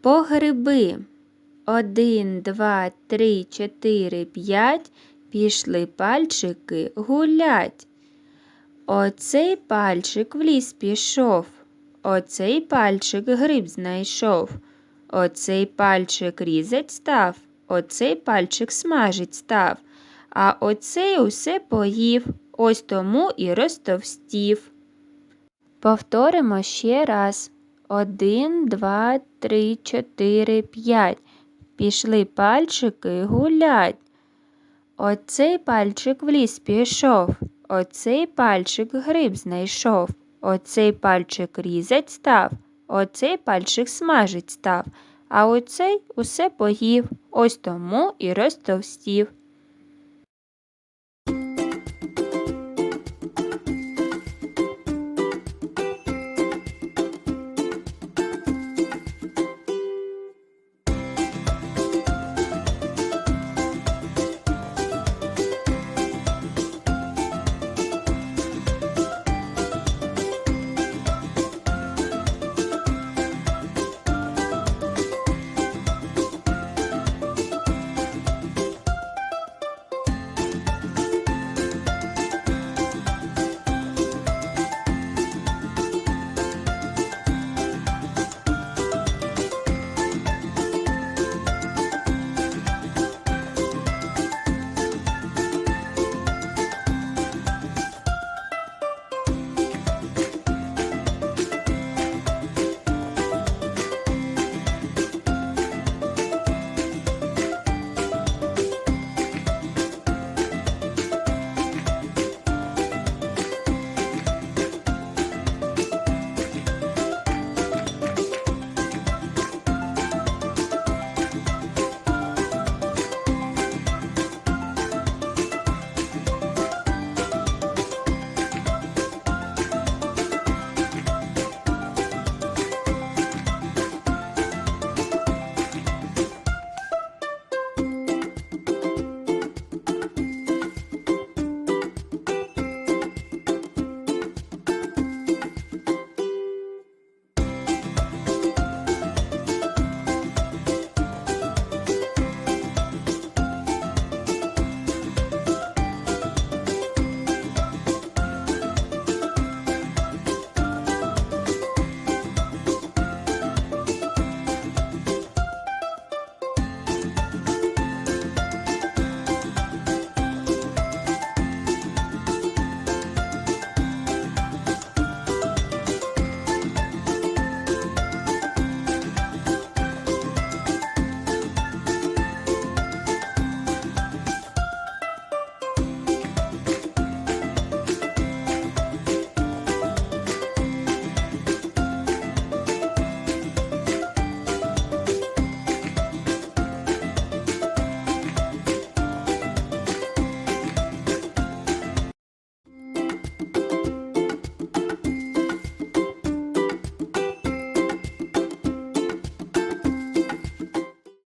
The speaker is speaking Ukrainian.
По гриби. Один, два, три, чотири, п'ять. Пішли пальчики гулять. Оцей пальчик в ліс пішов. Оцей пальчик гриб знайшов. Оцей пальчик різать став, оцей пальчик смажить став, а оцей усе поїв, ось тому і розтовстів. Повторимо ще раз. Один, два, три, чотири, п'ять. Пішли пальчики гулять. Оцей пальчик в ліс пішов, оцей пальчик гриб знайшов, оцей пальчик різать став, оцей пальчик смажить став, а оцей усе поїв, ось тому і розтовстів.